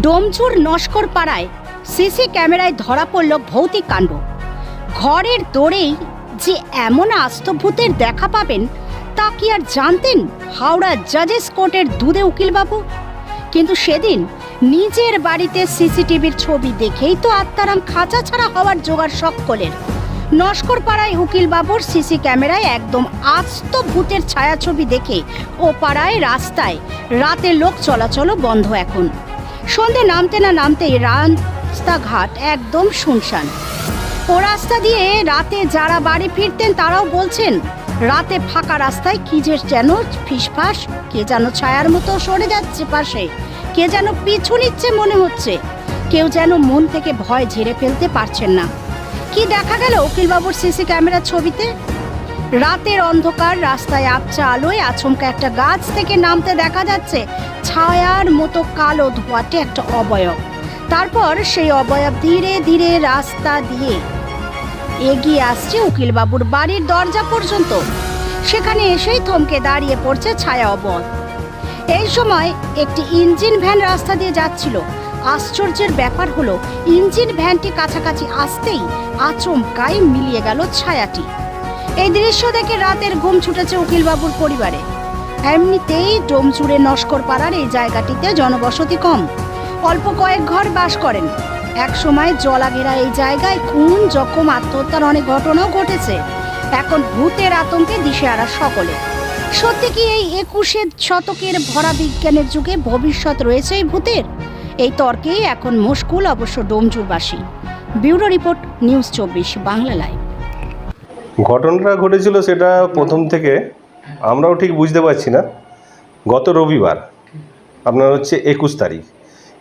ডোমচুর নস্কর পাড়ায় সিসি ক্যামেরায় ধরা পড়ল ভৌতিক কাণ্ড। ঘরের দৌড়েই যে এমন আস্তভূতের দেখা পাবেন, তা কি আর জানতেন হাওড়া জাজেস কোর্টের দুধে উকিলবাবু? কিন্তু সেদিন নিজের বাড়িতে সিসিটিভির ছবি দেখেই তো আত্মারাম খাঁচা ছাড়া হওয়ার জোগাড় সকলের। নস্কর পাড়ায় উকিলবাবুর সিসি ক্যামেরায় একদম আস্ত ভূতের ছায়াছবি দেখে ও পাড়ায় রাস্তায় রাতে লোক চলাচলও বন্ধ এখন। সন্ধে নামতে না নামতেই রাস্তাঘাট একদম শুনশান। ও রাস্তা দিয়ে রাতে যারা বাড়ি ফিরতেন তারাও বলছেন, রাতে ফাঁকা রাস্তায় কি যে যেন ফিসফাস, কে যেন ছায়ার মতো সরে যাচ্ছে পাশে, কে যেন পিছু নিচ্ছে মনে হচ্ছে, কেউ যেন মন থেকে ভয় ঝেড়ে ফেলতে পারছেন না। কি দেখা গেল উকিলবাবুর সিসি ক্যামেরার ছবিতে? রাতের অন্ধকার, রাস্তায় আবছা আলোয় আচমকা একটা গাছ থেকে নামতে দেখা যাচ্ছে ছায়ার মতো কালো ধোয়াটে একটা অবয়ব। তারপর সেই অবয়ব ধীরে ধীরে রাস্তা দিয়ে এগিয়ে আসছে উকিলবাবুর বাড়ির দরজা পর্যন্ত। সেখানে এসেই থমকে দাঁড়িয়ে পড়ছে ছায়া অবয়ব এই সময় একটি ইঞ্জিন ভ্যান রাস্তা দিয়ে যাচ্ছিল। আশ্চর্যের ব্যাপার হলো, ইঞ্জিন ভ্যানটি কাছাকাছি আসতেই আচমকাই মিলিয়ে গেল ছায়াটি। এই দৃশ্য দেখে রাতের ঘুম ছুটেছে উকিলবাবুর পরিবারে। এমনিতেই ডোমচুড়ে নস্কর পাড়ার এই জায়গাটিতে জনবসতি কম। অল্প কয়েক ঘর বাস করেন। এক সময় জলাঘেরা এই জায়গায় খুন, জখম, আত্মহত্যার অনেক ঘটনাও ঘটেছে। এখন ভূতের আতঙ্কে দিশে দিশেহারা সকলে। সত্যি কি এই একুশে শতকের ভরা বিজ্ঞানের যুগে ভবিষ্যৎ রয়েছে এই ভূতের? এই তর্কেই এখন মুশকুল অবশ্য ডোমজুরবাসী ব্যুরো রিপোর্ট, নিউজ চব্বিশ, বাংলা লাইভ। ঘটনাটা ঘটেছিল সেটা প্রথম থেকে, আমরাও ঠিক বুঝতে পারছি না। গত রবিবার, আপনার হচ্ছে একুশ তারিখ।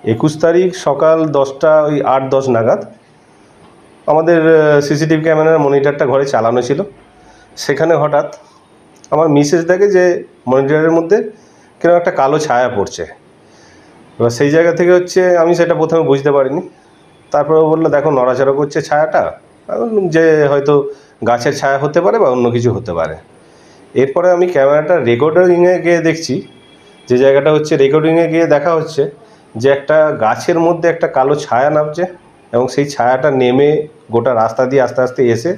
একুশ তারিখ সকাল দশটা, ওই আট, দশ নাগাদ আমাদের সিসিটিভি ক্যামেরার মনিটরটা ঘরে চালানো ছিল। সেখানে হঠাৎ আমার মিসেস দেখে যে মনিটরের মধ্যে কেন একটা কালো ছায়া পড়ছে। এবার সেই জায়গা থেকে হচ্ছে আমি সেটা প্রথমে বুঝতে পারিনি। তারপরে বলল, দেখো, নড়াচড়া করছে ছায়াটা। যে হয়তো গাছের ছায়া হতে পারে বা অন্য কিছু হতে পারে। এরপরে আমি ক্যামেরাটা রেকর্ডিংয়ে গিয়ে দেখছি, যে জায়গাটা হচ্ছে রেকর্ডিংয়ে গিয়ে দেখা হচ্ছে যে একটা গাছের মধ্যে একটা কালো ছায়া নামছে এবং সেই ছায়াটা নেমে গোটা রাস্তা দিয়ে আস্তে আস্তে এসে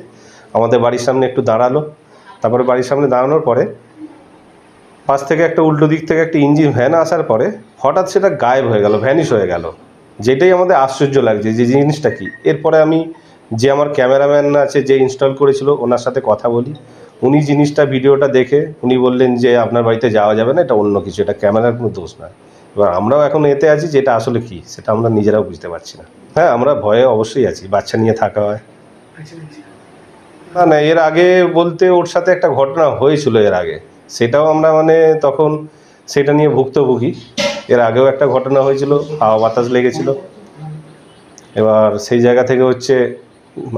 আমাদের বাড়ির সামনে একটু দাঁড়াল। তারপরে বাড়ির সামনে দাঁড়ানোর পরে পাশ থেকে একটা উল্টো দিক থেকে একটা ইঞ্জিন ভ্যান আসার পরে হঠাৎ সেটা গায়েব হয়ে গেল, ভ্যানিশ হয়ে গেল। যেটাই আমাদের আশ্চর্য লাগছে যে জিনিসটা কি। এরপরে আমি যে আমার ক্যামেরাম্যান আছে যে ইনস্টল করেছিল, ওনার সাথে কথা বলি। উনি জিনিসটা, ভিডিওটা দেখে উনি বললেন যে আপনার বাড়িতে যাওয়া যাবে না, এটা অন্য কিছু, এটা ক্যামেরার কোনো দোষ না। এবার আমরাও এখন এতে আছি যে এটা আসলে কি, সেটা আমরা নিজেরাও বুঝতে পারছি না। হ্যাঁ আমরা ভয়ে অবশ্যই আছি, বাচ্চা নিয়ে থাকা হয়। না না, এর আগে বলতে ওর সাথে একটা ঘটনা হয়েছিল এর আগে। সেটাও আমরা মানে তখন সেটা নিয়ে ভুক্তভোগী। এর আগেও একটা ঘটনা হয়েছিল, হাওয়া বাতাস লেগেছিল। এবার সেই জায়গা থেকে হচ্ছে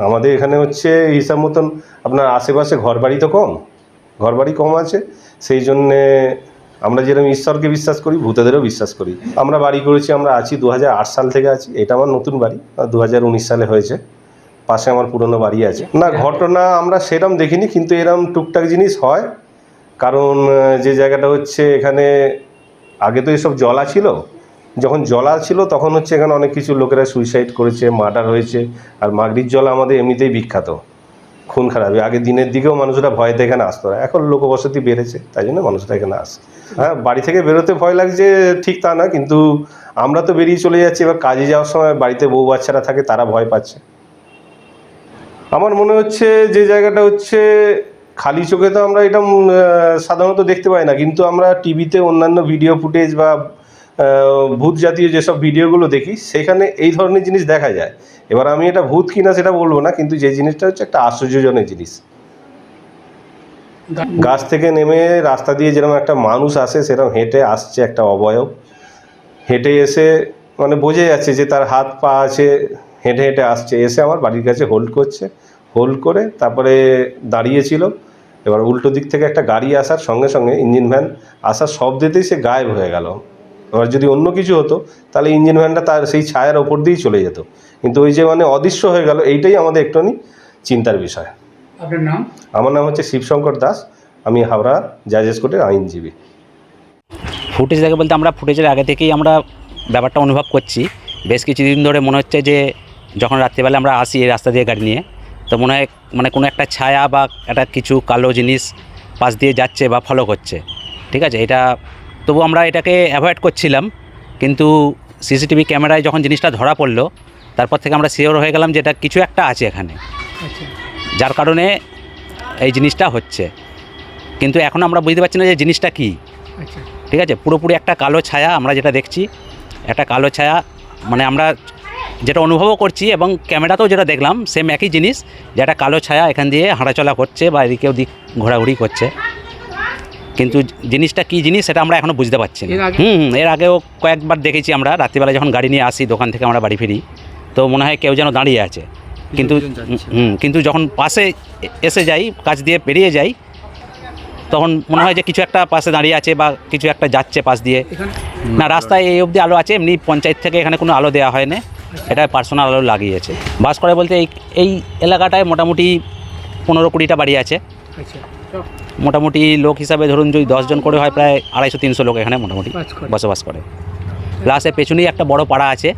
আমাদের এখানে হচ্ছে হিসাব মতন আপনার আশেপাশে ঘরবাড়ি তো কম ঘর বাড়ি কম আছে, সেই জন্যে আমরা যেরকম ঈশ্বরকে বিশ্বাস করি, ভূতেদেরও বিশ্বাস করি। আমরা বাড়ি করেছি, আমরা আছি দু হাজার আট সাল থেকে আছি, এটা আমার নতুন বাড়ি দু হাজার উনিশ সালে হয়েছে, পাশে আমার পুরনো বাড়ি আছে। না, ঘটনা আমরা সেরম দেখিনি, কিন্তু এরম টুকটাক জিনিস হয়, কারণ যে জায়গাটা হচ্ছে এখানে আগে তো এসব জলা ছিল যখন জলা ছিল, তখন হচ্ছে এখানে অনেক কিছু লোকেরা সুইসাইড করেছে মার্ডার হয়েছে। আর মাগরির জল আমাদের এমনিতেই বিখ্যাত। খুন খারাপি আগে দিনের দিকেও মানুষরা ভয়তে এখানে আসতো না। এখন লোকবসতি বেড়েছে, তাই জন্য মানুষরা এখানে আসে হ্যাঁ বাড়ি থেকে বেরোতে ভয় লাগছে, ঠিক তা না, কিন্তু আমরা তো বেরিয়ে চলে যাচ্ছি। এবার কাজে যাওয়ার সময় বাড়িতে বউ বাচ্চারা থাকে, তারা ভয় পাচ্ছে। আমার মনে হচ্ছে যে জায়গাটা হচ্ছে খালি চোখে তো আমরা এটা সাধারণত দেখতে পাই না। কিন্তু আমরা টিভিতে অন্যান্য ভিডিও ফুটেজ বা ভূত জাতীয় যেসব ভিডিওগুলো দেখি, সেখানে এই ধরনের জিনিস দেখা যায়। এবার আমি এটা ভূত কিনা সেটা বলব না, কিন্তু যে জিনিসটা হচ্ছে একটা আশ্চর্যজনক জিনিস। গাছ থেকে নেমে রাস্তা দিয়ে যেরকম একটা মানুষ আসে, সেরকম হেঁটে আসছে একটা অবয়ব। হেঁটে এসে মানে বোঝা যাচ্ছে যে তার হাত পা আছে, হেঁটে হেঁটে আসছে। এসে আমার বাড়ির কাছে হোল্ড করছে। হোল্ড করে তারপরে দাঁড়িয়েছিল। এবার উল্টো দিক থেকে একটা গাড়ি আসার সঙ্গে সঙ্গে ইঞ্জিন ভ্যান আসার শব্দেতেই সে গায়েব হয়ে গেল। এবার যদি অন্য কিছু হতো তাহলে ইঞ্জিন ভ্যানটা তার সেই ছায়ার ওপর দিয়েই চলে যেত। কিন্তু ওই যে মানে অদৃশ্য হয়ে গেল এইটাই আমাদের একটুখানি চিন্তার বিষয়। আপনার নাম? আমার নাম হচ্ছে শিবশঙ্কর দাস আমি হাওড়া জাজেস কোর্টের আইনজীবী। ফুটেজ দেখে বলতে আমরা ফুটেজের আগে থেকেই আমরা ব্যাপারটা অনুভব করছি। বেশ কিছুদিন ধরে মনে হচ্ছে যে যখন রাত্রিবেলা আমরা আসি এই রাস্তা দিয়ে গাড়ি নিয়ে তো মনে হয় মানে কোনো একটা ছায়া বা একটা কিছু কালো জিনিস পাশ দিয়ে যাচ্ছে বা ফলো করছে। ঠিক আছে? এটা তবু আমরা এটাকে অ্যাভয়েড করছিলাম কিন্তু সিসিটিভি ক্যামেরায় যখন জিনিসটা ধরা পড়ল তারপর থেকে আমরা শিওর হয়ে গেলাম যে এটা কিছু একটা আছে এখানে। আচ্ছা। যার কারণে এই জিনিসটা হচ্ছে। কিন্তু এখন আমরা বুঝতে পারছি না যে জিনিসটা কী। আচ্ছা। ঠিক আছে? পুরোপুরি একটা কালো ছায়া আমরা যেটা দেখছি একটা কালো ছায়া মানে আমরা যেটা অনুভবও করছি এবং ক্যামেরাতেও যেটা দেখলাম সেম একই জিনিস যে একটা কালো ছায়া এখান দিয়ে হাঁটাচলা করছে বা এদিকে ওদিক ঘোরাঘুরি করছে। কিন্তু জিনিসটা কী জিনিস সেটা আমরা এখনও বুঝতে পারছি না। হুম এর আগেও কয়েকবার দেখেছি আমরা রাত্রিবেলা যখন গাড়ি নিয়ে আসি দোকান থেকে আমরা বাড়ি ফিরি তো মনে হয় কেউ যেন দাঁড়িয়ে আছে। কিন্তু হুম কিন্তু যখন পাশে এসে যাই কাছ দিয়ে পেরিয়ে যাই তখন মনে হয় যে কিছু একটা পাশে দাঁড়িয়ে আছে বা কিছু একটা যাচ্ছে পাশ দিয়ে। না রাস্তায় এই অবধি আলো আছে এমনি পঞ্চায়েত থেকে এখানে কোনো আলো দেওয়া হয় না এটা পার্সোনাল আলো লাগিয়েছে। বাস করে বলতে এই এই এলাকাটায় মোটামুটি পনেরো কুড়িটা বাড়ি আছে। আচ্ছা মোটামুটি লোক হিসাবে ধরুন যদি দশজন করে হয় প্রায় আড়াইশো তিনশো লোক এখানে মোটামুটি বসবাস করে। প্লাস এর পেছনেই একটা বড় পাড়া আছে।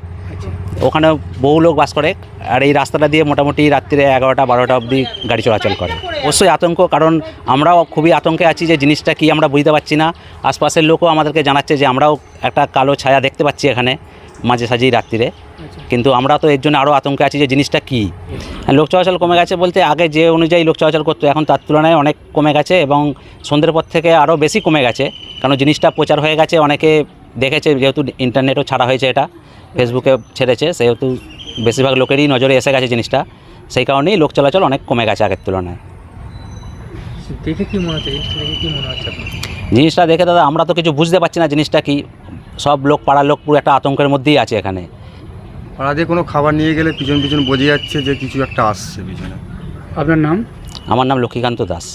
ওখানে বহু লোক বাস করে আর এই রাস্তাটা দিয়ে মোটামুটি রাত্রিরে এগারোটা বারোটা অবধি গাড়ি চলাচল করে। অবশ্যই আতঙ্ক কারণ আমরাও খুবই আতঙ্কে আছি যে জিনিসটা কি আমরা বুঝতে পারছি না। আশপাশের লোকও আমাদেরকে জানাচ্ছে যে আমরাও একটা কালো ছায়া দেখতে পাচ্ছি এখানে মাঝে সাঝেই রাত্রিরে। আচ্ছা। কিন্তু আমরা তো এর জন্য আরও আতঙ্কে আছি যে জিনিসটা কী। লোক চলাচল কমে গেছে বলতে আগে যে অনুযায়ী লোক চলাচল করতো এখন তার তুলনায় অনেক কমে গেছে এবং সন্ধ্যের পর থেকে আরও বেশি কমে গেছে। কারণ জিনিসটা প্রচার হয়ে গেছে অনেকে দেখেছে যেহেতু ইন্টারনেটও ছাড়া হয়েছে এটা ফেসবুকে ছেড়েছে সেহেতু বেশিরভাগ লোকেরই নজরে এসে গেছে জিনিসটা। সেই কারণেই লোক চলাচল অনেক কমে গেছে আগের তুলনায়। দেখে কি মনে হচ্ছে? জিনিসটা দেখে কি মনে হচ্ছে জিনিসটা দেখে দাদা আমরা তো কিছু বুঝতে পারছি না জিনিসটা কি সব লোক পাড়ার লোক পুরো একটা আতঙ্কের মধ্যেই আছে এখানে। পাড়া দিয়ে কোনো খাবার নিয়ে গেলে পিছন পিছন বোঝা যাচ্ছে যে কিছু একটা আসছে পিছনে। আপনার নাম? আমার নাম লক্ষ্মীকান্ত দাস।